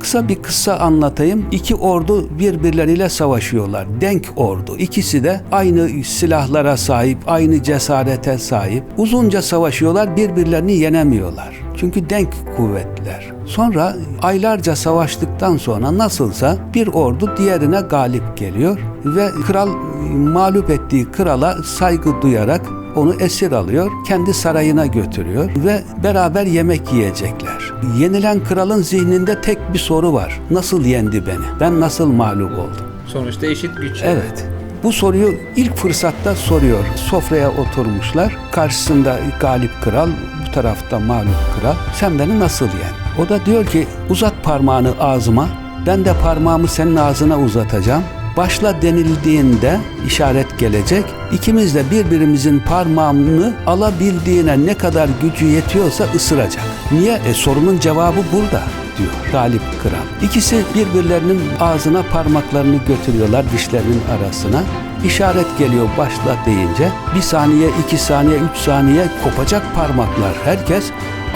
Kısa bir kıssa anlatayım. İki ordu birbirleriyle savaşıyorlar. Denk ordu. İkisi de aynı silahlara sahip, aynı cesarete sahip. Uzunca savaşıyorlar, birbirlerini yenemiyorlar. Çünkü denk kuvvetler. Sonra aylarca savaştıktan sonra nasılsa bir ordu diğerine galip geliyor ve kral mağlup ettiği krala saygı duyarak onu esir alıyor, kendi sarayına götürüyor ve beraber yemek yiyecekler. Yenilen kralın zihninde tek bir soru var. Nasıl yendi beni? Ben nasıl mağlup oldum? Sonuçta eşit güç. Evet. Bu soruyu ilk fırsatta soruyor. Sofraya oturmuşlar. Karşısında galip kral, bu tarafta mağlup kral. Sen beni nasıl yen? O da diyor ki uzat parmağını ağzıma. Ben de parmağımı senin ağzına uzatacağım. Başla denildiğinde işaret gelecek. İkimiz de birbirimizin parmağını alabildiğine ne kadar gücü yetiyorsa ısıracak. Niye? E sorunun cevabı burada diyor galip kral. İkisi birbirlerinin ağzına parmaklarını götürüyorlar dişlerinin arasına. İşaret geliyor başla deyince bir saniye, iki saniye, üç saniye kopacak parmaklar. Herkes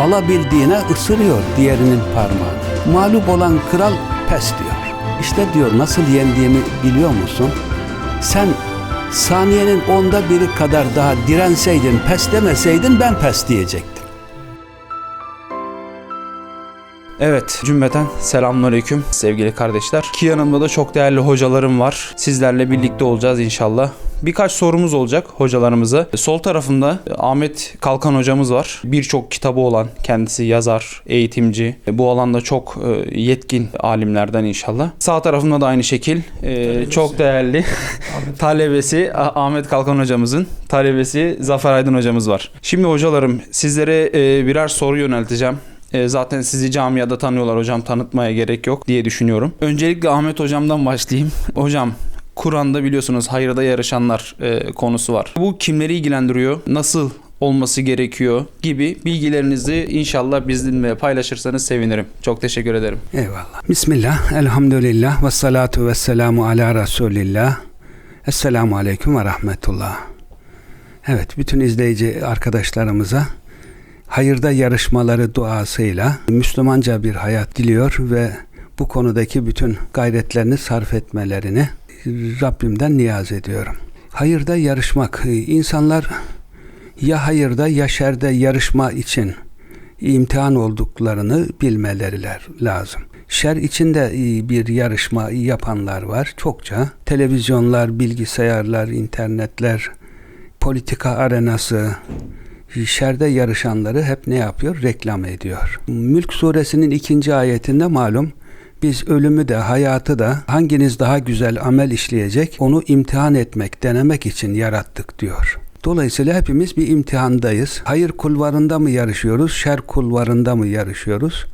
alabildiğine ısırıyor diğerinin parmağını. Mağlup olan kral pes diyor. İşte diyor nasıl yendiğimi biliyor musun? Sen saniyenin onda biri kadar daha direnseydin, pes demeseydin ben pes diyecektim. Evet cümleten selamünaleyküm sevgili kardeşler. Ki yanımda da çok değerli hocalarım var. Sizlerle birlikte olacağız inşallah. Birkaç sorumuz olacak hocalarımıza. Sol tarafında Ahmet Kalkan hocamız var. Birçok kitabı olan kendisi yazar, eğitimci. Bu alanda çok e, yetkin alimlerden inşallah. Sağ tarafında da aynı şekil e, çok değerli talebesi Ah- Ahmet Kalkan hocamızın talebesi Zafer Aydın hocamız var. Şimdi hocalarım sizlere e, birer soru yönelteceğim. E, zaten sizi camiada tanıyorlar hocam tanıtmaya gerek yok diye düşünüyorum. Öncelikle Ahmet hocamdan başlayayım. Hocam Kur'an'da biliyorsunuz hayırda yarışanlar e, konusu var. Bu kimleri ilgilendiriyor? Nasıl olması gerekiyor gibi bilgilerinizi inşallah bizimle paylaşırsanız sevinirim. Çok teşekkür ederim. Eyvallah. Bismillah, elhamdülillah ve salatu ve selamu ala Resulillah. Esselamu aleyküm ve rahmetullah. Evet, bütün izleyici arkadaşlarımıza hayırda yarışmaları duasıyla Müslümanca bir hayat diliyor ve bu konudaki bütün gayretlerini sarf etmelerini Rabbimden niyaz ediyorum. Hayırda yarışmak, insanlar ya hayırda ya şerde yarışma için imtihan olduklarını bilmeleri lazım. Şer içinde bir yarışma yapanlar var çokça. Televizyonlar, bilgisayarlar, internetler, politika arenası, şerde yarışanları hep ne yapıyor? Reklam ediyor. Mülk suresinin ikinci ayetinde malum biz ölümü de hayatı da hanginiz daha güzel amel işleyecek onu imtihan etmek, denemek için yarattık diyor. Dolayısıyla hepimiz bir imtihandayız. Hayır kulvarında mı yarışıyoruz, şer kulvarında mı yarışıyoruz?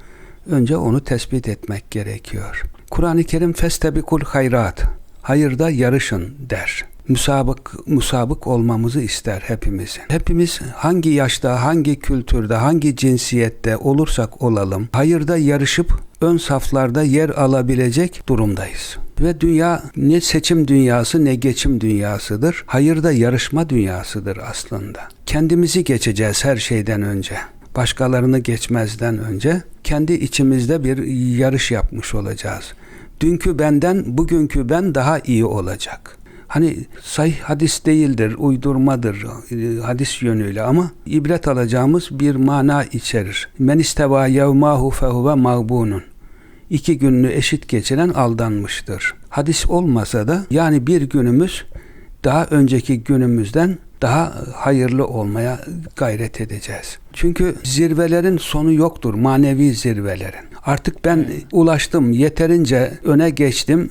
Önce onu tespit etmek gerekiyor. Kur'an-ı Kerim festebikul hayrat. Hayırda yarışın der. Müsabık, musabık olmamızı ister hepimiz. Hepimiz hangi yaşta, hangi kültürde, hangi cinsiyette olursak olalım, hayırda yarışıp ön saflarda yer alabilecek durumdayız. Ve dünya ne seçim dünyası ne geçim dünyasıdır. Hayırda yarışma dünyasıdır aslında. Kendimizi geçeceğiz her şeyden önce. Başkalarını geçmezden önce kendi içimizde bir yarış yapmış olacağız. Dünkü benden bugünkü ben daha iyi olacak. Hani sahih hadis değildir, uydurmadır hadis yönüyle ama ibret alacağımız bir mana içerir. Men isteva yevmahu fehuve mağbunun. İki gününü eşit geçiren aldanmıştır. Hadis olmasa da yani bir günümüz daha önceki günümüzden daha hayırlı olmaya gayret edeceğiz. Çünkü zirvelerin sonu yoktur, manevi zirvelerin. Artık ben ulaştım, yeterince öne geçtim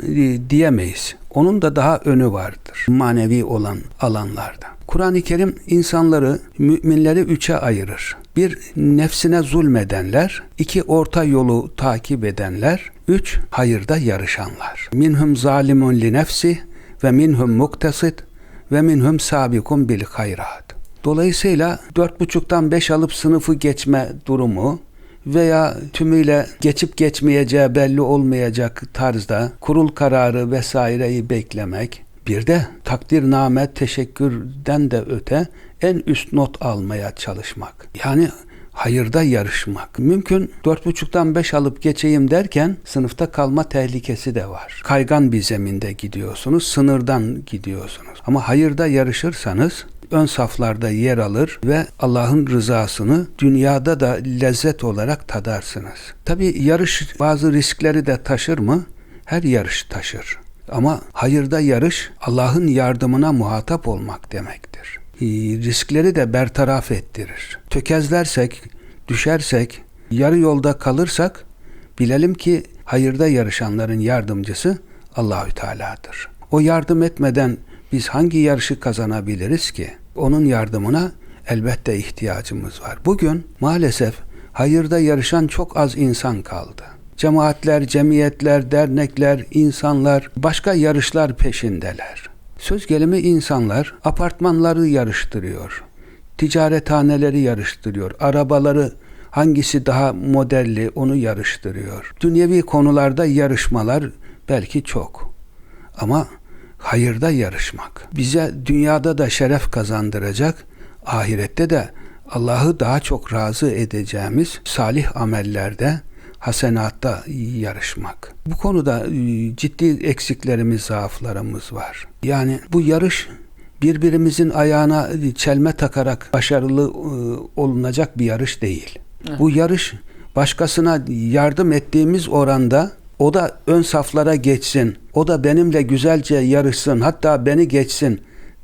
diyemeyiz. Onun da daha önü vardır manevi olan alanlarda. Kur'an-ı Kerim insanları, müminleri üçe ayırır. Bir, nefsine zulmedenler. iki orta yolu takip edenler. Üç, hayırda yarışanlar. Minhum zalimun li nefsi ve minhum muktesit ve minhum sabikun bil hayrat. Dolayısıyla dört buçuktan beş alıp sınıfı geçme durumu veya tümüyle geçip geçmeyeceği belli olmayacak tarzda kurul kararı vesaireyi beklemek, bir de takdirname teşekkürden de öte en üst not almaya çalışmak. Yani hayırda yarışmak. Mümkün dört buçuktan beş alıp geçeyim derken sınıfta kalma tehlikesi de var. Kaygan bir zeminde gidiyorsunuz, sınırdan gidiyorsunuz. Ama hayırda yarışırsanız ön saflarda yer alır ve Allah'ın rızasını dünyada da lezzet olarak tadarsınız. Tabi yarış bazı riskleri de taşır mı? Her yarış taşır. Ama hayırda yarış Allah'ın yardımına muhatap olmak demektir. Ee, Riskleri de bertaraf ettirir. Tökezlersek, düşersek, yarı yolda kalırsak bilelim ki hayırda yarışanların yardımcısı Allahü Teala'dır. O yardım etmeden biz hangi yarışı kazanabiliriz ki? Onun yardımına elbette ihtiyacımız var. Bugün maalesef hayırda yarışan çok az insan kaldı. Cemaatler, cemiyetler, dernekler, insanlar başka yarışlar peşindeler. Söz gelimi insanlar apartmanları yarıştırıyor. Ticarethaneleri yarıştırıyor. Arabaları hangisi daha modelli onu yarıştırıyor. Dünyevi konularda yarışmalar belki çok. Ama hayırda yarışmak bize dünyada da şeref kazandıracak, ahirette de Allah'ı daha çok razı edeceğimiz salih amellerde, hasenatta yarışmak. Bu konuda e, ciddi eksiklerimiz, zaaflarımız var. Yani bu yarış birbirimizin ayağına çelme takarak başarılı e, olunacak bir yarış değil. Bu yarış başkasına yardım ettiğimiz oranda o da ön saflara geçsin, o da benimle güzelce yarışsın, hatta beni geçsin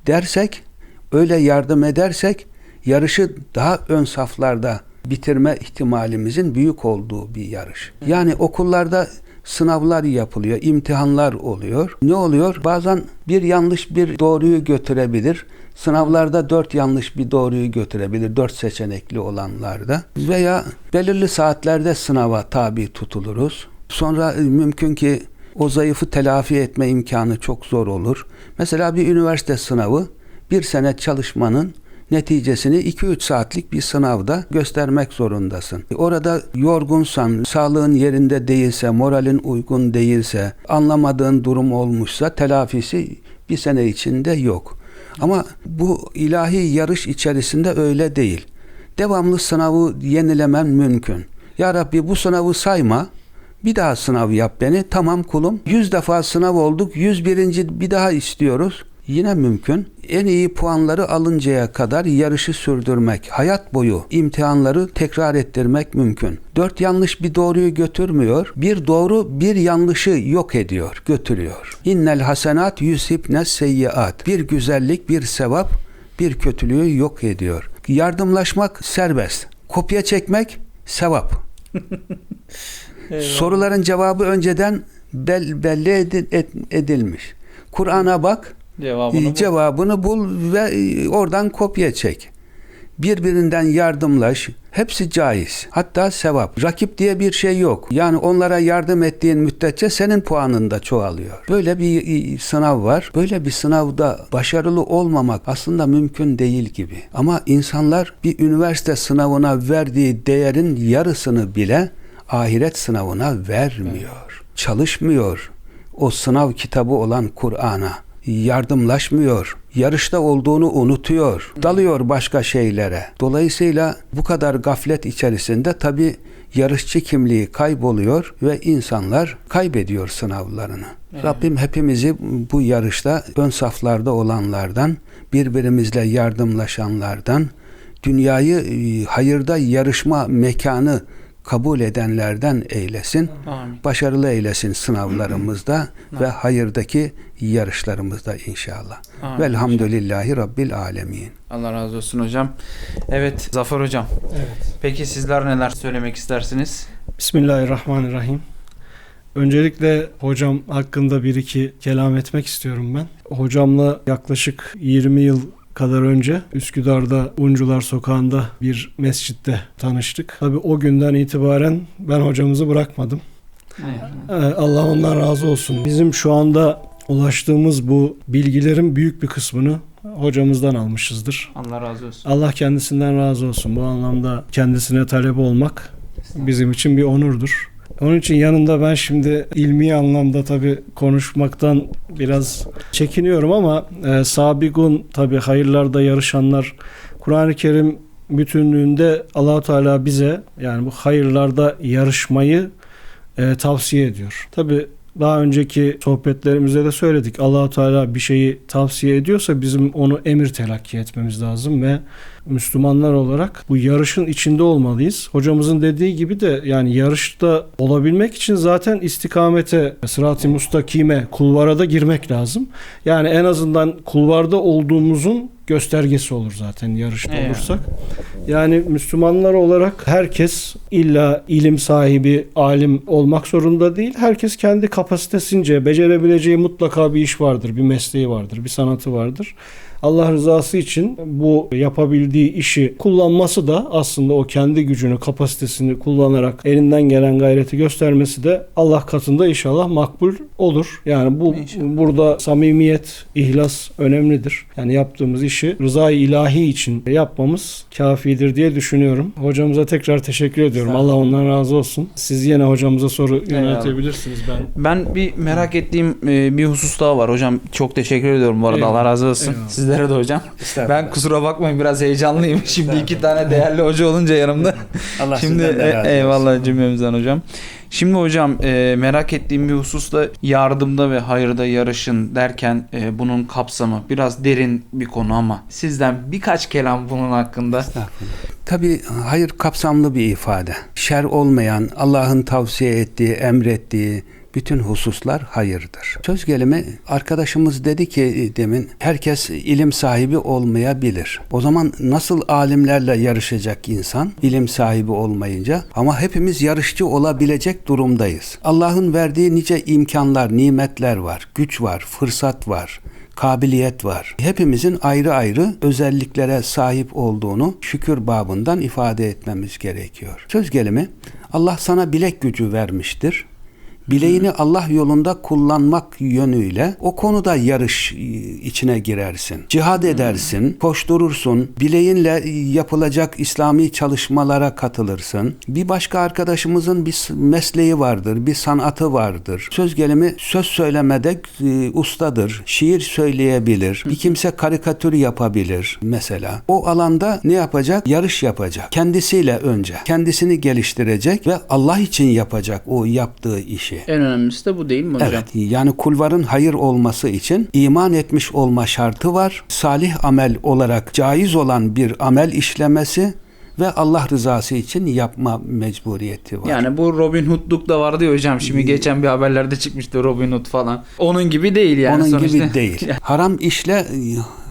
dersek, öyle yardım edersek yarışı daha ön saflarda bitirme ihtimalimizin büyük olduğu bir yarış. Yani okullarda sınavlar yapılıyor, imtihanlar oluyor. Ne oluyor? Bazen bir yanlış bir doğruyu götürebilir. Sınavlarda dört yanlış bir doğruyu götürebilir. Dört seçenekli olanlarda. Veya belirli saatlerde sınava tabi tutuluruz. Sonra e, mümkün ki o zayıfı telafi etme imkanı çok zor olur. Mesela bir üniversite sınavı bir sene çalışmanın neticesini 2-3 saatlik bir sınavda göstermek zorundasın. Orada yorgunsan, sağlığın yerinde değilse, moralin uygun değilse, anlamadığın durum olmuşsa telafisi bir sene içinde yok. Ama bu ilahi yarış içerisinde öyle değil. Devamlı sınavı yenilemen mümkün. Ya Rabbi bu sınavı sayma, bir daha sınav yap beni. Tamam kulum. Yüz defa sınav olduk. Yüz birinci bir daha istiyoruz. Yine mümkün. En iyi puanları alıncaya kadar yarışı sürdürmek, hayat boyu imtihanları tekrar ettirmek mümkün. Dört yanlış bir doğruyu götürmüyor. Bir doğru bir yanlışı yok ediyor, götürüyor. İnnel hasenat yüzhibne seyyiat. Bir güzellik, bir sevap, bir kötülüğü yok ediyor. Yardımlaşmak serbest. Kopya çekmek sevap. Soruların cevabı önceden bel, belli edi- et- edilmiş. Kur'an'a bak, Cevabını cevabını bul ve e, oradan kopya çek. Birbirinden yardımlaş. Hepsi caiz. Hatta sevap. Rakip diye bir şey yok. Yani onlara yardım ettiğin müddetçe senin puanın da çoğalıyor. Böyle bir e, sınav var. Böyle bir sınavda başarılı olmamak aslında mümkün değil gibi. Ama insanlar bir üniversite sınavına verdiği değerin yarısını bile ahiret sınavına vermiyor. Çalışmıyor. O sınav kitabı olan Kur'an'a yardımlaşmıyor. Yarışta olduğunu unutuyor. Dalıyor başka şeylere. Dolayısıyla bu kadar gaflet içerisinde tabi yarışçı kimliği kayboluyor ve insanlar kaybediyor sınavlarını. Rabbim hepimizi bu yarışta ön saflarda olanlardan, birbirimizle yardımlaşanlardan, dünyayı e, hayırda yarışma mekanı kabul edenlerden eylesin. Amin. Başarılı eylesin sınavlarımızda ve hayırdaki yarışlarımızda inşallah. Amin. Velhamdülillahi Rabbil Alemin. Allah razı olsun hocam. Evet Zafer hocam. Evet. Peki sizler neler söylemek istersiniz? Bismillahirrahmanirrahim. Öncelikle hocam hakkında bir iki kelam etmek istiyorum ben. Hocamla yaklaşık 20 yıl kadar önce Üsküdar'da Uncular Sokağı'nda bir mescitte tanıştık. Tabii o günden itibaren ben hocamızı bırakmadım. Ee, Allah ondan razı olsun. Bizim şu anda ulaştığımız bu bilgilerin büyük bir kısmını hocamızdan almışızdır. Allah razı olsun. Allah kendisinden razı olsun. Bu anlamda kendisine talep olmak bizim için bir onurdur. Onun için yanında ben şimdi ilmi anlamda tabii konuşmaktan biraz çekiniyorum ama e, sabigun tabii hayırlarda yarışanlar Kur'an-ı Kerim bütünlüğünde Allahu Teala bize yani bu hayırlarda yarışmayı e, tavsiye ediyor. Tabi daha önceki sohbetlerimizde de söyledik. Allahu Teala bir şeyi tavsiye ediyorsa bizim onu emir telakki etmemiz lazım ve Müslümanlar olarak bu yarışın içinde olmalıyız. Hocamızın dediği gibi de yani yarışta olabilmek için zaten istikamete, sırat-ı mustakime, kulvara da girmek lazım. Yani en azından kulvarda olduğumuzun göstergesi olur zaten yarışta Evet. olursak. Yani Müslümanlar olarak herkes illa ilim sahibi, alim olmak zorunda değil. Herkes kendi kapasitesince becerebileceği mutlaka bir iş vardır, bir mesleği vardır, bir sanatı vardır. Allah rızası için bu yapabildiği işi kullanması da aslında o kendi gücünü, kapasitesini kullanarak elinden gelen gayreti göstermesi de Allah katında inşallah makbul olur. Yani bu İnşallah. burada samimiyet, ihlas önemlidir. Yani yaptığımız işi rızayı ilahi için yapmamız kafidir diye düşünüyorum. Hocamıza tekrar teşekkür ediyorum. Allah ondan razı olsun. Siz yine hocamıza soru yöneltebilirsiniz. Ben Ben bir merak ettiğim e, bir husus daha var hocam. Çok teşekkür ediyorum bu arada. Eyvallah. Allah razı olsun. Eyvallah. Sizlere de hocam. Ben kusura bakmayın biraz heyecanlıyım. Şimdi iki tane değerli hoca olunca yanımda. Allah Şimdi e- eyvallah cümlemizden hocam. Şimdi hocam e, merak ettiğim bir husus da yardımda ve hayırda yarışın derken e, bunun kapsamı biraz derin bir konu ama sizden birkaç kelam bunun hakkında. Tabii hayır kapsamlı bir ifade. Şer olmayan, Allah'ın tavsiye ettiği, emrettiği bütün hususlar hayırdır. Söz gelimi arkadaşımız dedi ki e, demin herkes ilim sahibi olmayabilir. O zaman nasıl alimlerle yarışacak insan ilim sahibi olmayınca ama hepimiz yarışçı olabilecek durumdayız. Allah'ın verdiği nice imkanlar, nimetler var, güç var, fırsat var kabiliyet var. Hepimizin ayrı ayrı özelliklere sahip olduğunu şükür babından ifade etmemiz gerekiyor. Söz gelimi Allah sana bilek gücü vermiştir. Bileğini Allah yolunda kullanmak yönüyle o konuda yarış e, içine girersin. Cihad edersin, koşturursun, bileğinle yapılacak İslami çalışmalara katılırsın. Bir başka arkadaşımızın bir mesleği vardır, bir sanatı vardır. Söz gelimi söz söylemede e, ustadır, şiir söyleyebilir, bir kimse karikatür yapabilir mesela. O alanda ne yapacak? Yarış yapacak. Kendisiyle önce. Kendisini geliştirecek ve Allah için yapacak o yaptığı işi. En önemlisi de bu değil mi hocam? Evet. Yani kulvarın hayır olması için iman etmiş olma şartı var. Salih amel olarak caiz olan bir amel işlemesi ve Allah rızası için yapma mecburiyeti var. Yani bu Robin Hood'luk da vardı ya hocam. Şimdi geçen bir haberlerde çıkmıştı Robin Hood falan. Onun gibi değil yani Onun sonuçta. gibi değil. Haram işle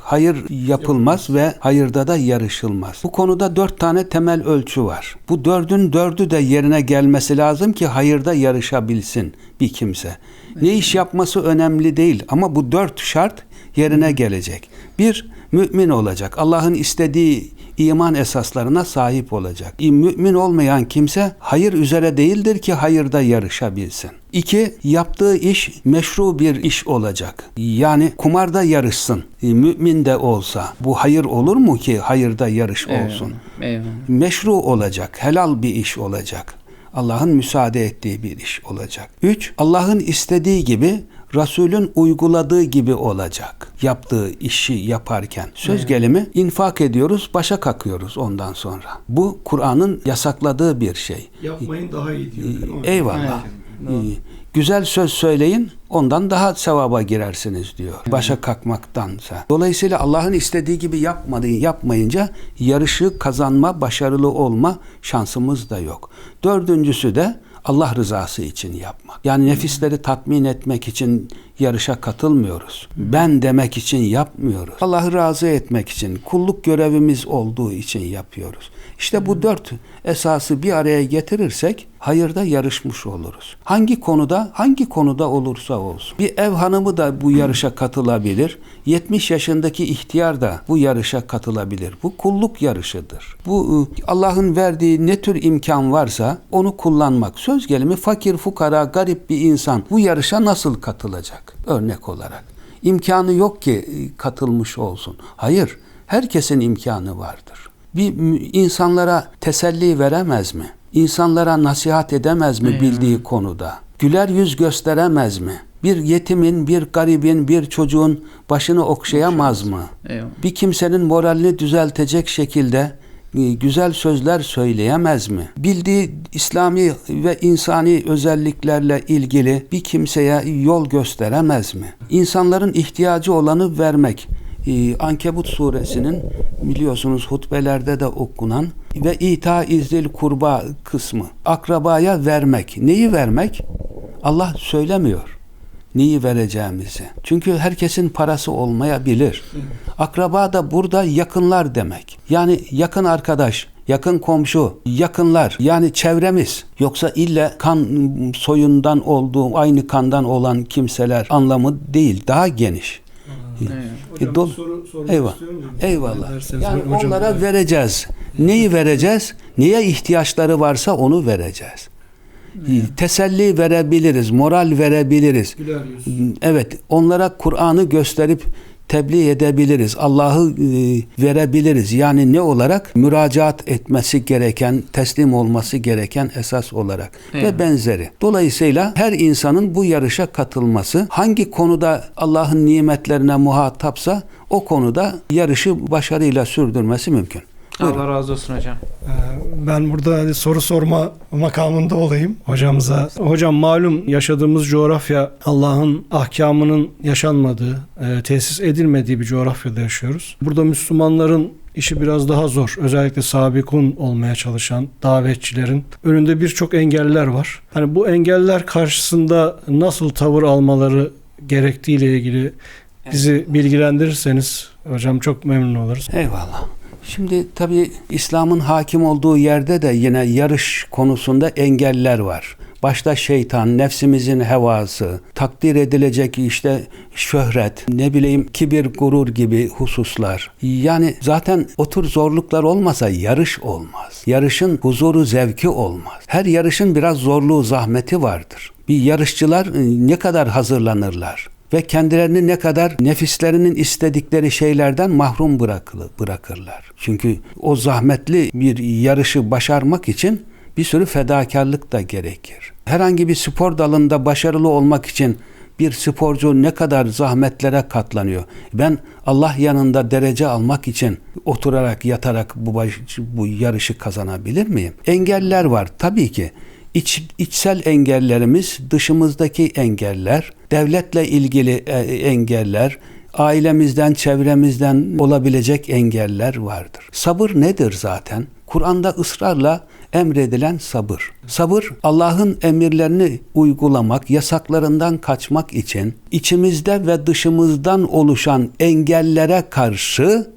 hayır yapılmaz ve hayırda da yarışılmaz. Bu konuda dört tane temel ölçü var. Bu dördün dördü de yerine gelmesi lazım ki hayırda yarışabilsin bir kimse. Ne iş yapması önemli değil ama bu dört şart yerine gelecek. Bir, mümin olacak. Allah'ın istediği iman esaslarına sahip olacak. Mümin olmayan kimse hayır üzere değildir ki hayırda yarışabilsin. İki, yaptığı iş meşru bir iş olacak. Yani kumarda yarışsın. Mümin de olsa. Bu hayır olur mu ki hayırda yarış olsun? Eyvallah. Meşru olacak, helal bir iş olacak. Allah'ın müsaade ettiği bir iş olacak. Üç, Allah'ın istediği gibi Resulün uyguladığı gibi olacak. Yaptığı işi yaparken. Söz gelimi infak ediyoruz, başa kakıyoruz ondan sonra. Bu Kur'an'ın yasakladığı bir şey. yapmayın daha iyi diyor. Eyvallah. İyi. Güzel söz söyleyin, ondan daha sevaba girersiniz diyor. Başa kalkmaktansa. Dolayısıyla Allah'ın istediği gibi yapmadığı, yapmayınca yarışı kazanma, başarılı olma şansımız da yok. Dördüncüsü de Allah rızası için yapmak. Yani nefisleri tatmin etmek için yarışa katılmıyoruz. Ben demek için yapmıyoruz. Allah'ı razı etmek için, kulluk görevimiz olduğu için yapıyoruz. İşte bu dört esası bir araya getirirsek hayırda yarışmış oluruz. Hangi konuda, hangi konuda olursa olsun. Bir ev hanımı da bu yarışa katılabilir. 70 yaşındaki ihtiyar da bu yarışa katılabilir. Bu kulluk yarışıdır. Bu ıı, Allah'ın verdiği ne tür imkan varsa onu kullanmak. Söz gelimi fakir, fukara, garip bir insan bu yarışa nasıl katılacak? Örnek olarak. İmkanı yok ki ıı, katılmış olsun. Hayır, herkesin imkanı vardır. Bir insanlara teselli veremez mi? İnsanlara nasihat edemez mi bildiği konuda? Güler yüz gösteremez mi? Bir yetimin, bir garibin, bir çocuğun başını okşayamaz mı? Eyvallah. Bir kimsenin moralini düzeltecek şekilde e, güzel sözler söyleyemez mi? Bildiği İslami ve insani özelliklerle ilgili bir kimseye yol gösteremez mi? İnsanların ihtiyacı olanı vermek. Ee, Ankebut suresinin biliyorsunuz hutbelerde de okunan ve ita izil kurba kısmı. Akrabaya vermek. Neyi vermek? Allah söylemiyor neyi vereceğimizi. Çünkü herkesin parası olmayabilir. Akraba da burada yakınlar demek. Yani yakın arkadaş, yakın komşu, yakınlar yani çevremiz. Yoksa illa kan soyundan olduğu, aynı kandan olan kimseler anlamı değil. Daha geniş. E, dol- soru. Eyvallah. Ederseniz Yani hocam- onlara vereceğiz. Neyi vereceğiz? Neye ihtiyaçları varsa onu vereceğiz. Teselli verebiliriz, moral verebiliriz. Evet, onlara Kur'an'ı gösterip tebliğ edebiliriz. Allah'ı e, verebiliriz. Yani ne olarak? Müracaat etmesi gereken, teslim olması gereken esas olarak ve benzeri. Dolayısıyla her insanın bu yarışa katılması hangi konuda Allah'ın nimetlerine muhatapsa o konuda yarışı başarıyla sürdürmesi mümkün. Buyurun. Allah razı olsun hocam. Ee, Ben burada hani soru sorma makamında olayım hocamıza. Hocam malum yaşadığımız coğrafya Allah'ın ahkamının yaşanmadığı, e, tesis edilmediği bir coğrafyada yaşıyoruz. Burada Müslümanların işi biraz daha zor. Özellikle sabikun olmaya çalışan davetçilerin önünde birçok engeller var. Hani bu engeller karşısında nasıl tavır almaları gerektiğiyle ilgili bizi bilgilendirirseniz hocam çok memnun oluruz. Eyvallah. Şimdi tabii İslam'ın hakim olduğu yerde de yine yarış konusunda engeller var. Başta şeytan, nefsimizin hevası, takdir edilecek işte şöhret, ne bileyim kibir, gurur gibi hususlar. Yani zaten o tür zorluklar olmasa yarış olmaz. Yarışın huzuru, zevki olmaz. Her yarışın biraz zorluğu, zahmeti vardır. Bir yarışçılar e, ne kadar hazırlanırlar ve kendilerini ne kadar nefislerinin istedikleri şeylerden mahrum bırakılı, bırakırlar. Çünkü o zahmetli bir yarışı başarmak için bir sürü fedakarlık da gerekir. Herhangi bir spor dalında başarılı olmak için bir sporcu ne kadar zahmetlere katlanıyor. Ben Allah yanında derece almak için oturarak yatarak bu, baş- bu yarışı kazanabilir miyim? Engeller var tabii ki. İç, içsel engellerimiz, dışımızdaki engeller, devletle ilgili e, engeller, ailemizden, çevremizden olabilecek engeller vardır. Sabır nedir zaten? Kur'an'da ısrarla emredilen sabır. Sabır Allah'ın emirlerini uygulamak, yasaklarından kaçmak için içimizde ve dışımızdan oluşan engellere karşı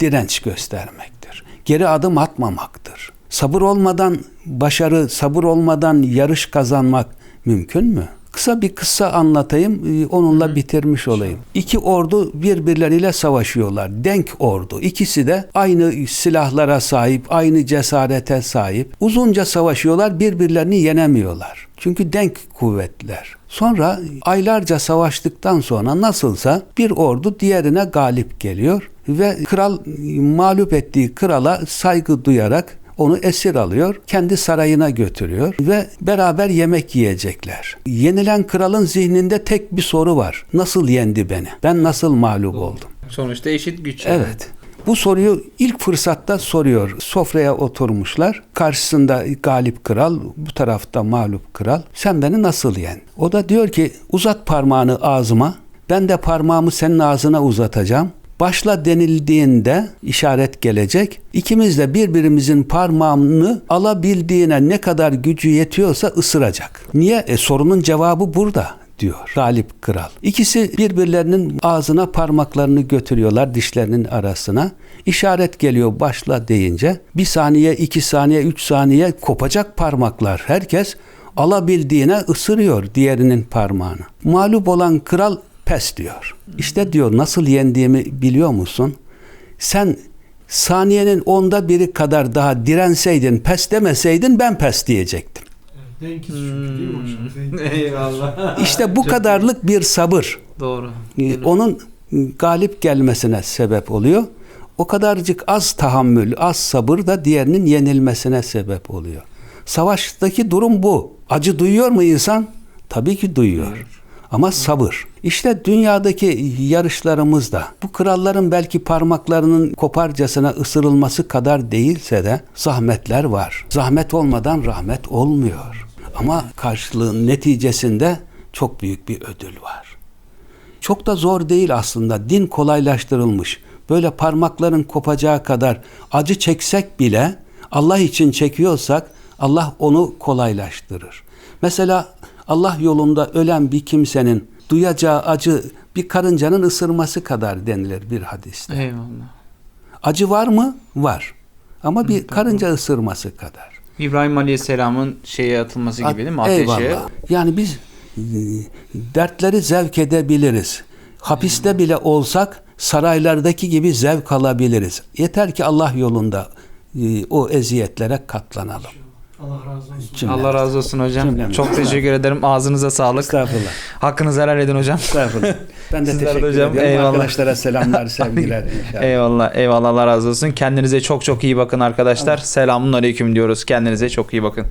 direnç göstermektir. Geri adım atmamaktır. Sabır olmadan başarı, sabır olmadan yarış kazanmak mümkün mü? Kısa bir kıssa anlatayım, e, onunla bitirmiş olayım. İki ordu birbirleriyle savaşıyorlar. Denk ordu. İkisi de aynı silahlara sahip, aynı cesarete sahip. Uzunca savaşıyorlar, birbirlerini yenemiyorlar. Çünkü denk kuvvetler. Sonra aylarca savaştıktan sonra nasılsa bir ordu diğerine galip geliyor ve kral mağlup ettiği krala saygı duyarak onu esir alıyor, kendi sarayına götürüyor ve beraber yemek yiyecekler. Yenilen kralın zihninde tek bir soru var. Nasıl yendi beni? Ben nasıl mağlup oldum? Sonuçta eşit güç. Evet. Bu soruyu ilk fırsatta soruyor. Sofraya oturmuşlar. Karşısında galip kral, bu tarafta mağlup kral. Sen beni nasıl yen? O da diyor ki uzat parmağını ağzıma. Ben de parmağımı senin ağzına uzatacağım. Başla denildiğinde işaret gelecek. İkimiz de birbirimizin parmağını alabildiğine ne kadar gücü yetiyorsa ısıracak. Niye? E, sorunun cevabı burada diyor galip kral. İkisi birbirlerinin ağzına parmaklarını götürüyorlar dişlerinin arasına. İşaret geliyor başla deyince bir saniye, iki saniye, üç saniye kopacak parmaklar. Herkes alabildiğine ısırıyor diğerinin parmağını. Mağlup olan kral pes diyor. İşte diyor nasıl yendiğimi biliyor musun? Sen saniyenin onda biri kadar daha direnseydin, pes demeseydin ben pes diyecektim. Denkiz çünkü değil mi hocam? Eyvallah. İşte bu kadarlık bir sabır. Doğru. Ee, onun galip gelmesine sebep oluyor. O kadarcık az tahammül, az sabır da diğerinin yenilmesine sebep oluyor. Savaştaki durum bu. Acı duyuyor mu insan? Tabii ki duyuyor. Ama sabır. İşte dünyadaki yarışlarımızda bu kralların belki parmaklarının koparcasına ısırılması kadar değilse de zahmetler var. Zahmet olmadan rahmet olmuyor. Ama karşılığın neticesinde çok büyük bir ödül var. Çok da zor değil aslında. Din kolaylaştırılmış. Böyle parmakların kopacağı kadar acı çeksek bile Allah için çekiyorsak Allah onu kolaylaştırır. Mesela Allah yolunda ölen bir kimsenin duyacağı acı bir karıncanın ısırması kadar denilir bir hadiste. Eyvallah. Acı var mı? Var. Ama bir karınca ısırması kadar. İbrahim Aleyhisselam'ın şeye atılması gibi değil mi? Ateşe. Eyvallah. Yani biz e, dertleri zevk edebiliriz. Hapiste bile olsak saraylardaki gibi zevk alabiliriz. Yeter ki Allah yolunda e, o eziyetlere katlanalım. Allah razı olsun. Cümlemiz. Allah razı olsun hocam. Cümlemiz. Çok teşekkür ederim. Ağzınıza sağlık. Estağfurullah. Hakkınızı helal edin hocam. Estağfurullah. Ben de Sizler teşekkür hocam, ediyorum. eyvallah. Arkadaşlara selamlar, sevgiler inşallah. Eyvallah. Eyvallah Allah razı olsun. Kendinize çok çok iyi bakın arkadaşlar. Selamun aleyküm diyoruz. Kendinize çok iyi bakın.